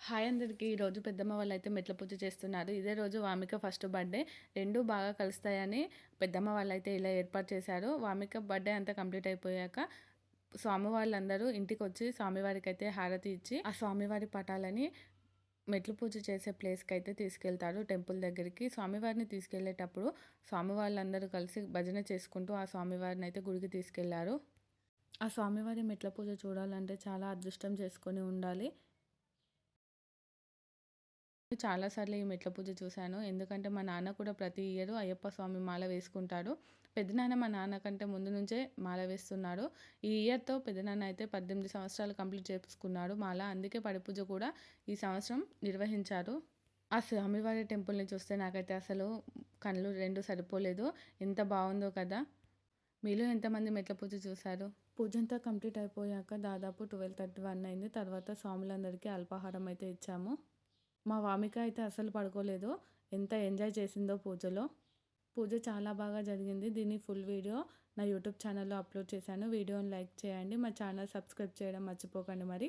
Hi అందరికీ. ఈరోజు పెద్దమ్మ వాళ్ళు అయితే మెట్ల పూజ చేస్తున్నారు. ఇదే రోజు వామిక ఫస్ట్ బర్త్డే. రెండు బాగా కలుస్తాయని పెద్దమ్మ వాళ్ళు అయితే ఇలా ఏర్పాటు చేశారు. వామిక బర్త్డే అంతా కంప్లీట్ అయిపోయాక స్వామి వాళ్ళందరూ ఇంటికి వచ్చి స్వామివారికి అయితే హారతి ఇచ్చి ఆ స్వామివారి పటాలని మెట్లు పూజ చేసే ప్లేస్కి అయితే తీసుకెళ్తారు టెంపుల్ దగ్గరికి. స్వామివారిని తీసుకెళ్ళేటప్పుడు స్వామి వాళ్ళందరూ కలిసి భజన చేసుకుంటూ ఆ స్వామివారిని అయితే గుడికి తీసుకెళ్ళారు. ఆ స్వామివారి మెట్ల పూజ చూడాలంటే చాలా అదృష్టం చేసుకొని ఉండాలి. చాలాసార్లు ఈ మెట్ల పూజ చూశాను. ఎందుకంటే మా నాన్న కూడా ప్రతి ఇయర్ అయ్యప్ప స్వామి మాల వేసుకుంటాడు. పెద్దనాన్న మా నాన్న కంటే ముందు నుంచే మాల వేస్తున్నాడు. ఈ ఇయర్తో పెద్దనాన్న అయితే పద్దెనిమిది సంవత్సరాలు కంప్లీట్ చేసుకున్నాడు మాల. అందుకే పడి పూజ కూడా ఈ సంవత్సరం నిర్వహించారు. ఆ స్వామివారి టెంపుల్ని చూస్తే నాకైతే అసలు కళ్ళు రెండు సరిపోలేదు. ఎంత బాగుందో కదా. మీలో ఎంతమంది మెట్ల పూజ చూశారు? పూజ అంతా కంప్లీట్ అయిపోయాక దాదాపు ట్వెల్వ్ థర్టీ వన్ అయింది. తర్వాత స్వాములందరికీ అల్పాహారం అయితే ఇచ్చాము. మా వామిక అయితే అసలు పడుకోలేదు. ఎంత ఎంజాయ్ చేసిందో పూజలో. పూజ చాలా బాగా జరిగింది. దీని ఫుల్ వీడియో నా యూట్యూబ్ ఛానల్లో అప్లోడ్ చేశాను. వీడియోని లైక్ చేయండి. మా ఛానల్ సబ్స్క్రైబ్ చేయడం మర్చిపోకండి మరి.